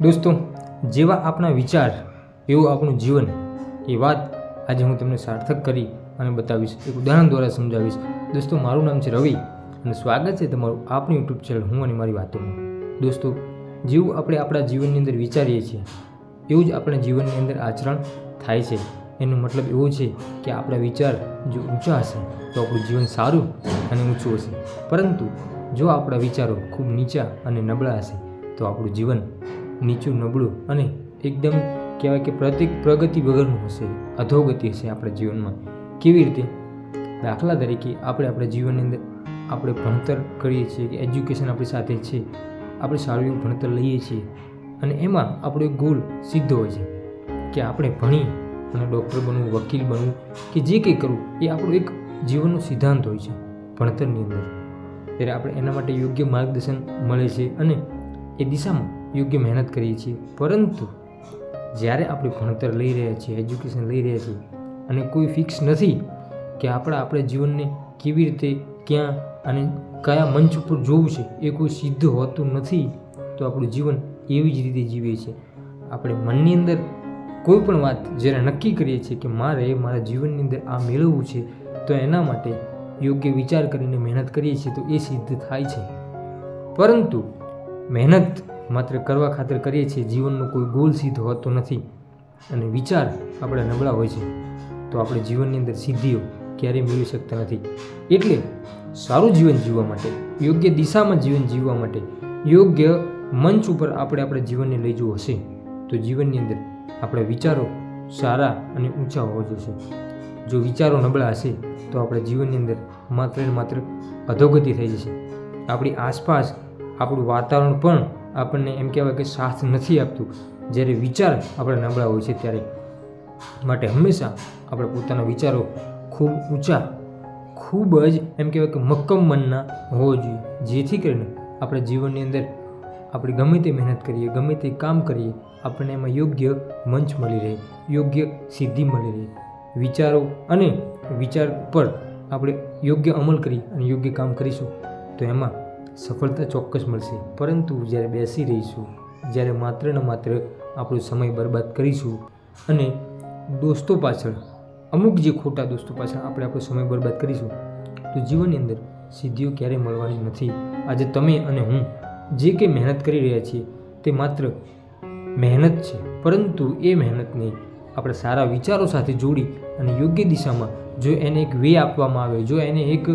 દોસ્તો, જેવા આપણા વિચાર, એવું આપણું જીવન, એ વાત આજે હું તમને સાર્થક કરી અને બતાવીશ, એક ઉદાહરણ દ્વારા સમજાવીશ. દોસ્તો, મારું નામ છે રવિ અને સ્વાગત છે તમારું આપણી યુટ્યુબ ચેનલ હું અને મારી વાતોમાં દોસ્તો, જેવું આપણે આપણા જીવનની અંદર વિચારીએ છીએ, એવું જ આપણા જીવનની અંદર આચરણ થાય છે. એનો મતલબ એવો છે કે આપણા વિચાર જો ઊંચા હશે, તો આપણું જીવન સારું અને ઊંચું હશે. પરંતુ જો આપણા વિચારો ખૂબ નીચા અને નબળા હશે, તો આપણું જીવન નીચું નબળું અને એકદમ કહેવાય કે પ્રતિક પ્રગતિ વગરનું હશે, અધોગતિ હશે આપણા જીવનમાં. કેવી રીતે? દાખલા તરીકે આપણે આપણા જીવનની અંદર આપણે ભણતર કરીએ છીએ કે એજ્યુકેશન આપણી સાથે છે, આપણે સારું એવું ભણતર લઈએ છીએ અને એમાં આપણો એક ગોલ સીધો હોય છે કે આપણે ભણી અને ડૉક્ટર બનવું, વકીલ બનવું કે જે કંઈ કરવું, એ આપણો એક જીવનનો સિદ્ધાંત હોય છે ભણતરની અંદર. ત્યારે આપણે એના માટે યોગ્ય માર્ગદર્શન મળે છે અને એ દિશામાં યોગ્ય મહેનત કરીએ છીએ. પરંતુ જ્યારે આપણે ભણતર લઈ રહ્યા છીએ એજ્યુકેશન લઈ રહ્યા છીએ અને કોઈ ફિક્સ નથી કે આપણે આપણે જીવનને કેવી રીતે ક્યાં અને કયા મંચ ઉપર જોવું છે, એ કોઈ સિદ્ધ હોતું નથી, તો આપણું જીવન એવી જ રીતે જીવીએ છીએ આપણે મનની અંદર કોઈ પણ વાત જ્યારે નક્કી કરીએ છીએ કે મારે મારા જીવનની અંદર આ મેળવવું છે, તો એના માટે યોગ્ય વિચાર કરીને મહેનત કરીએ છીએ, તો એ સિદ્ધ થાય છે. પરંતુ મહેનત માત્ર કરવા ખાતર કરીએ છીએ, જીવનનો કોઈ ગોલ સિદ્ધ હોતો નથી. અને વિચાર આપણા નબળા હોય છે. તો આપણે જીવનની અંદર સિદ્ધિઓ ક્યારેય મેળવી શકતા નથી. એટલે સારું જીવન જીવવા માટે, યોગ્ય દિશામાં જીવન જીવવા માટે, યોગ્ય મંચ ઉપર આપણે આપણા જીવનને લઈ જવું હશે. તો જીવનની અંદર આપણા વિચારો સારા અને ઊંચા હોવા જોઈશે જો વિચારો નબળા હશે, તો આપણા જીવનની અંદર માત્ર ને માત્ર અધોગતિ થઈ જશે. આપણી આસપાસ આપણું વાતાવરણ પણ આપણને એમ કહેવાય કે સાથ નથી આપતું. જ્યારે વિચાર આપણે નબળા હોય છે ત્યારે માટે હંમેશા આપણે પોતાના વિચારો ખૂબ ઊંચા, ખૂબ જ એમ કહેવાય કે મક્કમ મનના હોવો જોઈએ. જેથી કરીને આપણા જીવનની અંદર આપણે ગમે તે મહેનત કરીએ, ગમે તે કામ કરીએ, આપણને એમાં યોગ્ય મંચ મળી રહે, યોગ્ય સિદ્ધિ મળી રહે. વિચારો અને વિચાર પર આપણે યોગ્ય અમલ કરી અને યોગ્ય કામ કરીશું, તો એમાં સફળતા ચોક્કસ મળશે. પરંતુ જ્યારે બેસી રહીશું, જ્યારે માત્ર ને માત્ર આપણો સમય બરબાદ કરીશું અને દોસ્તો પાછળ, અમુક જે ખોટા દોસ્તો પાછળ આપણે આપણો સમય બરબાદ કરીશું, તો જીવનની અંદર સિદ્ધિઓ ક્યારેય મળવાની નથી. આજે તમે અને હું જે કંઈ મહેનત કરી રહ્યા છીએ, તે માત્ર મહેનત છે. પરંતુ એ મહેનતને આપણે સારા વિચારો સાથે જોડી અને યોગ્ય દિશામાં જો એને એક વે આપવામાં આવે, જો એને એક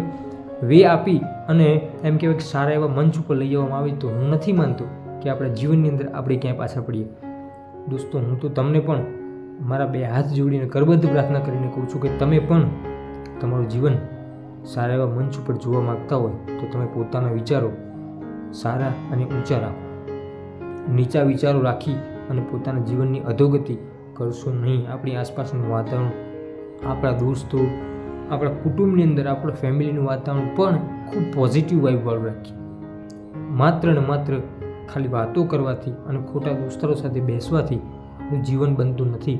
વે આપી અને એમ કહેવાય કે સારા એવા મંચ ઉપર લઈ જવામાં આવે તો હું નથી માનતો કે આપણા જીવનની અંદર આપણે ક્યાંય પાછા પડીએ. દોસ્તો, હું તો તમને પણ મારા બે હાથ જોડીને કરબદ્ધ પ્રાર્થના કરીને કહું છું કે તમે પણ તમારું જીવન સારા એવા મંચ ઉપર જોવા માગતા હોય તો તમે પોતાના વિચારો સારા અને ઊંચા રાખો. નીચા વિચારો રાખી અને પોતાના જીવનની અધોગતિ કરશો નહીં. આપણી આસપાસનું વાતાવરણ, આપણા દોસ્તો આપણા કુટુંબની અંદર, આપણા ફેમિલીનું વાતાવરણ પણ ખૂબ પોઝિટિવ વાઇબવાળું રાખીએ માત્ર ને માત્ર ખાલી વાતો કરવાથી અને ખોટા દોસ્તરો સાથે બેસવાથી જીવન બનતું નથી.